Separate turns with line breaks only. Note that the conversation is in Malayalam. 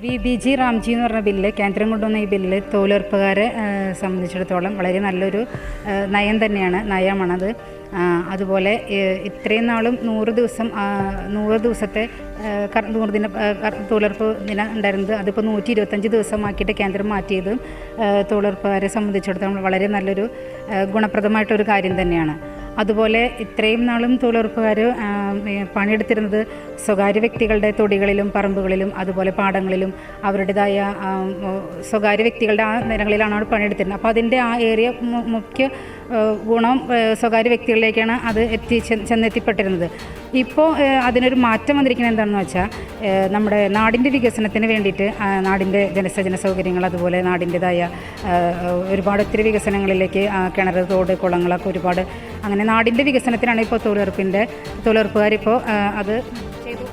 വി. ബി. ജി. റാംജി എന്ന് പറഞ്ഞ ബില്ല് കേന്ദ്രം കൊണ്ടുവന്ന ഈ ബില്ല് തൊഴിലുറപ്പുകാരെ സംബന്ധിച്ചിടത്തോളം വളരെ നല്ലൊരു നയം തന്നെയാണ് നയമാണത്. അതുപോലെ ഇത്രയും നാളും നൂറ് ദിവസം നൂറ് ദിവസത്തെ നൂറ് ദിന തൊഴിലുറപ്പ് ദിനം ഉണ്ടായിരുന്നത് അതിപ്പോൾ നൂറ്റി ഇരുപത്തഞ്ച് ദിവസമാക്കിയിട്ട് കേന്ദ്രം മാറ്റിയത് തൊഴിലുറപ്പുകാരെ സംബന്ധിച്ചിടത്തോളം വളരെ നല്ലൊരു ഗുണപ്രദമായിട്ടൊരു കാര്യം തന്നെയാണ്. അതുപോലെ ഇത്രയും നാളും തൊഴിലുറപ്പുകാർ പണിയെടുത്തിരുന്നത് സ്വകാര്യ വ്യക്തികളുടെ തൊടികളിലും പറമ്പുകളിലും അതുപോലെ പാടങ്ങളിലും അവരുടേതായ സ്വകാര്യ വ്യക്തികളുടെ ആ നിലങ്ങളിലാണ് അവർ പണിയെടുത്തിരുന്നത്. അപ്പോൾ അതിന്റെ ആ ഏരിയ മുഖ്യ ഗുണം സ്വകാര്യ വ്യക്തികളിലേക്കാണ് അത് എത്തി ചെന്നെത്തിപ്പെട്ടിരുന്നത്. ഇപ്പോൾ അതിനൊരു മാറ്റം വന്നിരിക്കുന്നത് എന്താണെന്ന് വെച്ചാൽ നമ്മുടെ നാടിന്റെ വികസനത്തിന് വേണ്ടിയിട്ട് നാടിന്റെ ജനസേചന സൗകര്യങ്ങൾ അതുപോലെ നാടിന്റെതായ ഒരുപാട് ഒത്തിരി വികസനങ്ങളിലേക്ക് കിണർ തോട് കുളങ്ങളൊക്കെ ഒരുപാട് അങ്ങനെ നാടിന്റെ വികസനത്തിനാണ് ഇപ്പോൾ തൊഴിലുറപ്പിന്റെ തൊഴിലുറപ്പുകാരിപ്പോൾ അത് ചെയ്തു.